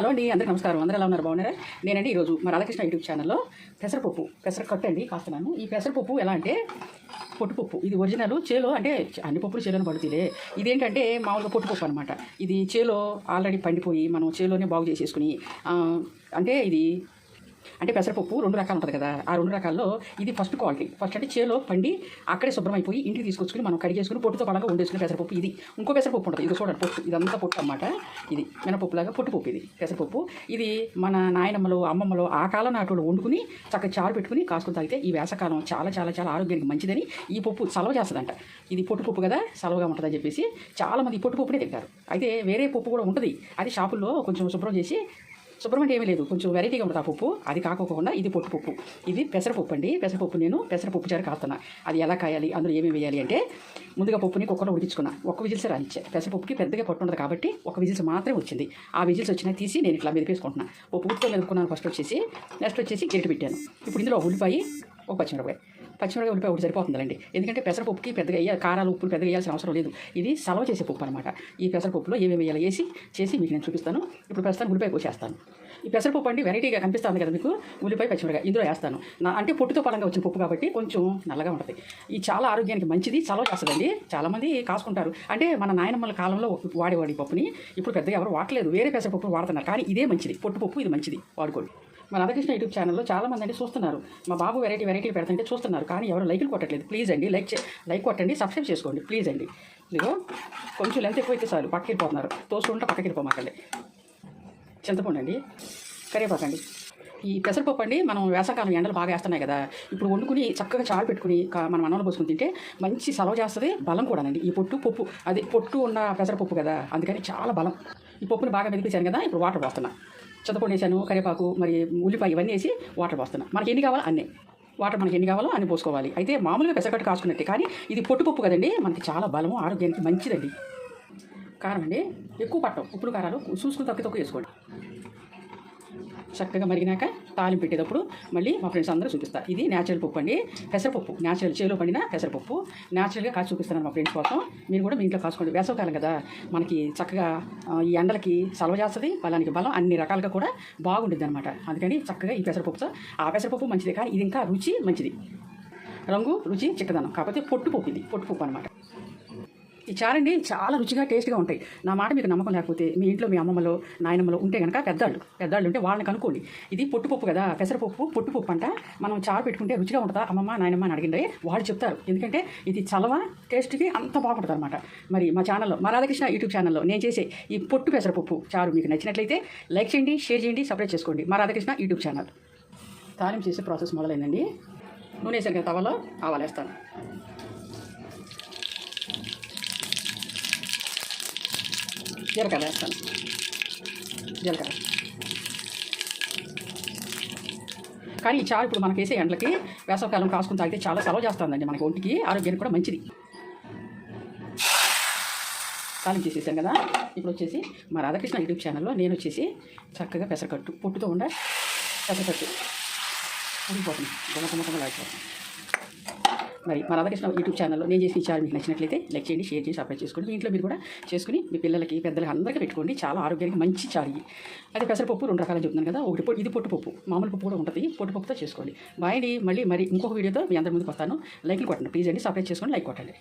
Hello అండి అందరికీ నమస్కారం. అందరూ ఎలా ఉన్నారు? బాగున్నారా? నేనండి ఈరోజు మా రాధాకృష్ణ యూట్యూబ్ ఛానల్లో పెసరపప్పు పెసరకట్టు అండి కాస్తున్నాను. ఈ పెసరపప్పు ఎలా అంటే పొట్టుపప్పు. ఇది ఒరిజినల్ చేలో అంటే అన్ని పప్పులు చేలోనే పడుతుంది ఇదేంటంటే మామూలుగా పొట్టుపప్పు అనమాట ఇది చేలో ఆల్రెడీ పండిపోయి మనం చేలోనే బాగు చేసేసుకుని అంటే ఇది అంటే పెసరపప్పు రెండు రకాలు ఉంటుంది కదా ఆ రెండు రకాల్లో ఇది ఫస్ట్ క్వాలిటీ ఫస్ట్ అంటే చేలో పండి అక్కడే శుభ్రమైపోయి ఇంటికి తీసుకొచ్చుకుని మనం కడిగేసుకుని పొట్టుతో పడగా వండేసుకునే పెసరపప్పు ఇది. ఇంకో పెసరపప్పు ఉంటుంది ఇది చూడండి పొట్టు. ఇదంతా పొట్టు అన్నమాట. ఇది మినపప్పులాగా పొట్టుపప్పు ఇది పెసరపప్పు. ఇది మన నాయనమ్మలో అమ్మమ్మలో ఆ కాలం నాటోళ్ళు వండుకుని చక్కగా చారు పెట్టుకుని కాసుకుని తాగితే ఈ వేసకాలం చాలా చాలా చాలా ఆరోగ్యానికి మంచిదని ఈ పప్పు సలవ చేస్తుందంట. ఇది పొట్టుపప్పు కదా సలవగా ఉంటుందని చెప్పేసి చాలామంది ఈ పొట్టుపప్పునే తింటారు. అయితే వేరే పప్పు కూడా ఉంటుంది. అది షాపుల్లో కొంచెం శుభ్రం చేసి శుభ్రం అంటే ఏమీ లేదు. కొంచెం వెరైటీగా ఉంటుంది ఆ పప్పు. అది కాకోకుండా ఇది పొట్టుపప్పు ఇది పెసరపప్పు అండి. పెసరపప్పు నేను పెసరపప్పు చారు కాస్తున్నా. అది ఎలా కాయాలి? అందులో ఏమేమి వేయాలి అంటే ముందుగా పప్పుని కుక్కర్లో ఉడికించుకున్నా. ఒక విజిల్స్ రానిచ్చా పెసరపప్పుకి పెద్దగా పొట్టు ఉండదు కాబట్టి ఒక విజిల్స్ మాత్రమే వచ్చింది. ఆ విజిల్స్ వచ్చినా తీసి నేను ఇట్లా మెదిపేసుకుంటున్నా. ఓ పూర్తిగా మెదుపుకున్నాను ఫస్ట్ వచ్చేసి నెక్స్ట్ వచ్చేసి గిరిట పెట్టాను. ఇప్పుడు ఇందులో ఉల్లిపాయ ఒక పచ్చిమిరపాయ పచ్చిమిరపకాయ ఉల్లిపాయ ఒకటి సరిపోతుందండి ఎందుకంటే పెసరపప్పుకి పెద్దగా వేయాలి కారాలు ఉప్పులు పెద్దగా వేయాల్సిన అవసరం లేదు. ఇది సలవ చేసే పప్పు అనమాట ఈ పెసరపప్పులో ఏమేమి వేయాలి వేసి చేసి మీకు నేను చూపిస్తాను. ఇప్పుడు ప్రస్తుతానికి ఉల్లిపాయ కోసేస్తాను. ఈ పెసరపప్పు అండి వెరైటీగా కనిపిస్తుంది కదా మీకు? ఉల్లిపాయ పచ్చిమిరపకాయ ఇందులో వేస్తాను. నా అంటే పొట్టుతో పరంగా వచ్చిన పప్పు కాబట్టి కొంచెం నల్లగా ఉంటుంది. ఇది చాలా ఆరోగ్యానికి మంచిది చలవ చేస్తుందండి. చాలామంది కాసుకుంటారు. అంటే మన నాయనమ్మల కాలంలో వాడేవాడు ఈ పప్పుని. ఇప్పుడు పెద్దగా ఎవరు వాడలేదు. వేరే పెసరపప్పు వాడుతున్నారు. కానీ ఇదే మంచిది. పొట్టుపప్పు ఇది మంచిది. వాడుకోండి. మా రాధాకృష్ణ యూట్యూబ్ ఛానల్లో చాలా మంది అండి చూస్తున్నారు. మా బాబు వెరైటీ వెరైటీ పెడుతుంటే చూస్తున్నారు. కానీ ఎవరు లైక్లు కొట్టట్లేదు. ప్లీజ్ అండి లైక్ లైక్ కొట్టండి సబ్స్క్రైబ్ చేసుకోండి. ప్లీజ్ అండి. ఇదిగో కొంచెం లెంత్ ఎక్కువ అయితే చాలు. పక్కకి వెళ్ళిపోతున్నారు. తోసుకుంటే పక్కకి వెళ్ళిపోమాకండి. చింతపండు అండి. కరివేపాకండి ఈ పెసరపప్పు అండి మనం వేసవకాలం ఎండలు బాగా వేస్తున్నాయి కదా. ఇప్పుడు వండుకుని చక్కగా చాలు పెట్టుకుని మనం అన్నంలో పోసుకుని తింటే మంచి సలవ చేస్తుంది బలం కూడానండి. ఈ పొట్టు పప్పు. అది పొట్టు ఉన్న పెసరపప్పు కదా. అందుకని చాలా బలం. ఈ పప్పుని బాగా మెదిపించాను కదా ఇప్పుడు వాటర్ పోస్తున్నా. చింతపండు వేసాను కరివేపాకు మరి ఉల్లిపాయ ఇవన్నీ వేసి వాటర్ పోస్తున్నా. మనకి ఎన్ని కావాలో అన్నీ. వాటర్ మనకి ఎన్ని కావాలో అన్ని పోసుకోవాలి. అయితే మామూలుగా పెసరకట్టు కాసుకున్నట్టే కానీ ఇది పొట్టుపప్పు కదండి మనకి చాలా బలము ఆరోగ్యానికి మంచిదండి. కారం అండి ఎక్కువ పట్టం ఉప్పుడు కారాలు చూసుకుని తక్కువ తక్కువ వేసుకోండి. చక్కగా మరిగినాక తాలింపు పెట్టేటప్పుడు మళ్ళీ మా ఫ్రెండ్స్ అందరూ చూపిస్తారు. ఇది న్యాచురల్ పప్పు అండి. పెసరపప్పు. న్యాచురల్ చేలో పండిన పెసరపప్పు. న్యాచురల్గా కాచి చూపిస్తాను మా ఫ్రెండ్స్ కోసం. మీరు కూడా మీ ఇంట్లో కాసుకోండి వేసవకాలం కదా. మనకి చక్కగా ఈ ఎండలకి సలవ చేస్తుంది బలానికి బలం అన్ని రకాలుగా కూడా బాగుంటుంది అనమాట అందుకని చక్కగా ఈ పెసరపప్పుతో ఆ పెసరపప్పు మంచిది. కానీ ఇది ఇంకా రుచి మంచిది. రంగు రుచి చిక్కదనం. కాకపోతే పొట్టుపప్పు ఇది. పొట్టుపప్పు అనమాట ఈ చారండి చాలా రుచిగా టేస్ట్గా ఉంటాయి. నా మాట మీకు నమ్మకం లేకపోతే మీ ఇంట్లో మీ అమ్మమ్మలో నాయనమ్మలో ఉంటే కనుక పెద్దవాళ్ళు పెద్దవాళ్ళు ఉంటే వాళ్ళని కనుక్కోండి. ఇది పొట్టుపప్పు కదా పెసరపప్పు పొట్టుపప్పు అంట. మనం చారు పెట్టుకుంటే రుచిగా ఉంటుందా? అమ్మమ్మ నాయనమ్మ అని అడిగిండే వాళ్ళు చెప్తారు. ఎందుకంటే ఇది చలవ టేస్ట్కి అంత బాగుంటుంది అనమాట మరి మా ఛానల్లో మా రాధాకృష్ణ యూట్యూబ్ ఛానల్లో నేను చేసే ఈ పొట్టు పెసరపప్పు చారు మీకు నచ్చినట్లయితే లైక్ చేయండి షేర్ చేయండి సబ్స్క్రైబ్ చేసుకోండి. మా రాధాకృష్ణ యూట్యూబ్ ఛానల్. తాలింపు చేసే ప్రాసెస్ మొదలైందండి. నూనె వేసాను కదా తవలో ఆవాలేస్తాను జీలకర్ర వేస్తాను జీలకర్ర కానీ ఈ చారు ఇప్పుడు మనకి వేసే ఎండలకి వేసవకాలం కాసుకుని తాగితే చాలా సెలవు చేస్తుందండి మనకి ఒంటికి ఆరోగ్యానికి కూడా మంచిది. తాలింపు చేసేసాను కదా ఇప్పుడు వచ్చేసి మా రాధాకృష్ణ యూట్యూబ్ ఛానల్లో నేను వచ్చేసి చక్కగా పెసరకట్టు పొట్టుతో ఉండ పెసరకట్టు. ఉడికిపోతుంది గుమగుమగుమ లాగిపోతుంది. మరి మా రాధాకృష్ణ యూట్యూబ్ ఛానల్లో నేను చేసి ఇచ్చారు మీకు నచ్చినట్లయితే లైక్ చేయండి షేర్ చేసి సబ్స్క్రైబ్ చేసుకోండి. మీ ఇంట్లో మీరు కూడా చేసుకుని మీ పిల్లలకి పెద్దలకి అందరికీ పెట్టుకోండి. చాలా ఆరోగ్యానికి మంచి చారు అది అదే పెసరపప్పు రెండు రకాలు చెప్తున్నాను కదా ఒకటి పొట్టు ఇది పొట్టుపప్పు మామూలు పప్పు కూడా ఉంటుంది పొట్టుపప్పుతో చేసుకోండి. బాయ్ మళ్ళీ మరి ఇంకొక వీడియోతో మీ అందరి ముందుకు వస్తాను. లైక్లు కొట్టండి ప్లీజ్ అండి సబ్స్క్రైబ్ చేసుకోండి లైక్ కొట్టండి.